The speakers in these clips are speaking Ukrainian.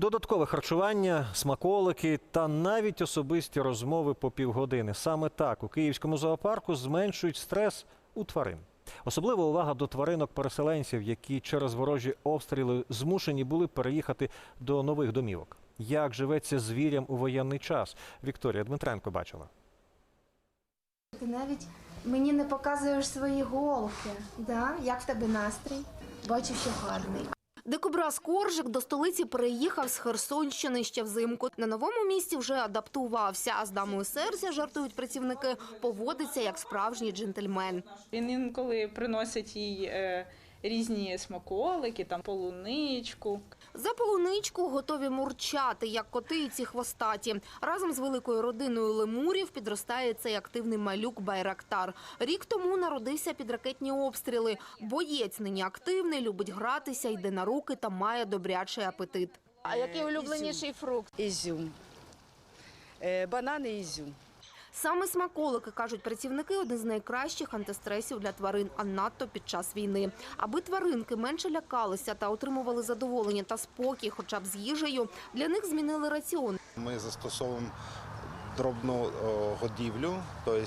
Додаткове харчування, смаколики та навіть особисті розмови по півгодини. Саме так у київському зоопарку зменшують стрес у тварин. Особлива увага до тваринок-переселенців, які через ворожі обстріли змушені були переїхати до нових домівок. Як живеться звірям у воєнний час? Вікторія Дмитренко бачила. Ти навіть мені не показуєш свої голки. Да? Як в тебе настрій? Бачу, що гарний. Дикобраз Коржик до столиці переїхав з Херсонщини ще взимку. На новому місці вже адаптувався, а з дамою серця, жартують працівники, поводиться як справжній джентльмен. Він інколи приносить їй е, різні смаколики, там полуничку. За полуничку готові мурчати, як коти і ці хвостаті. Разом з великою родиною лемурів підростає цей активний малюк Байрактар. Рік тому народився під ракетні обстріли. Боєць нині активний, любить гратися, йде на руки та має добрячий апетит. А який улюбленіший фрукт? Ізюм. Е, Банан і ізюм. Саме смаколики, кажуть працівники, один з найкращих антистресів для тварин, а надто під час війни. Аби тваринки менше лякалися та отримували задоволення та спокій, хоча б з їжею, для них змінили раціон. Ми застосовуємо дробну е, годівлю, тобто е,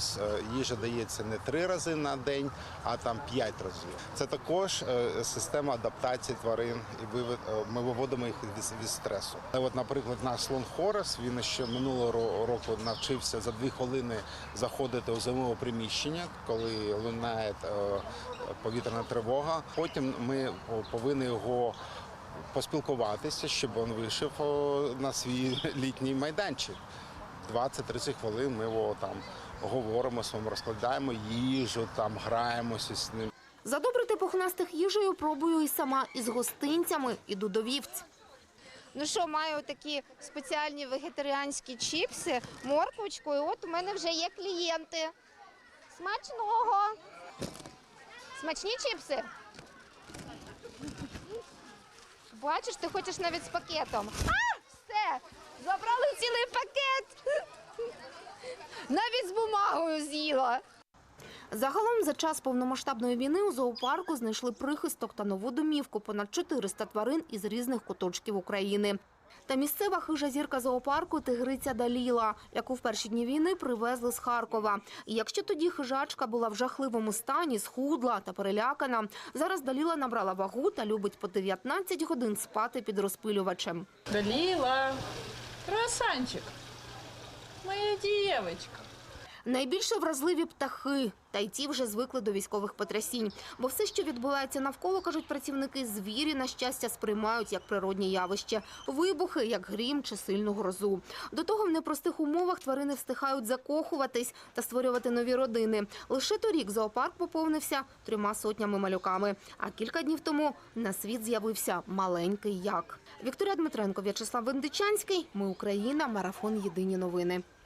їжа дається не три рази на день, а там п'ять разів. Це також е, система адаптації тварин, і ми виводимо їх від, стресу. От, наприклад, наш слон Хорес, він ще минулого року навчився за дві хвилини заходити у зимове приміщення, коли лунає повітряна тривога. Потім ми повинні його поспілкуватися, щоб він вийшов на свій літній майданчик. 20-30 хвилин ми його там говоримо з ним, розкладаємо їжу, там граємося з ним. Задобрити пухнастих їжею пробую і сама із гостинцями іду до вівць. Ну що, маю такі спеціальні вегетаріанські чіпси, морквочку, і от у мене вже є клієнти. Смачного! Смачні чіпси? Бачиш, ти хочеш навіть з пакетом. А, все! Забрали цілий пакет! Навіть з з'їла. Загалом за час повномасштабної війни у зоопарку знайшли прихисток та нову домівку понад 400 тварин із різних куточків України. Та місцева хижа зірка зоопарку тигриця Даліла, яку в перші дні війни привезли з Харкова. І якщо тоді хижачка була в жахливому стані, схудла та перелякана, зараз Даліла набрала вагу та любить по 19 годин спати під розпилювачем. Даліла, красанчик, моя дівчинка. Найбільше вразливі птахи, та й ті вже звикли до військових потрясінь. Бо все, що відбувається навколо, кажуть працівники, звірі, на щастя, сприймають як природні явище. Вибухи, як грім чи сильну грозу. До того в непростих умовах тварини встигають закохуватись та створювати нові родини. Лише торік зоопарк поповнився трьома сотнями малюками. А кілька днів тому на світ з'явився маленький як. Вікторія Дмитренко, В'ячеслав Вендичанський. Ми Україна. Марафон. Єдині новини.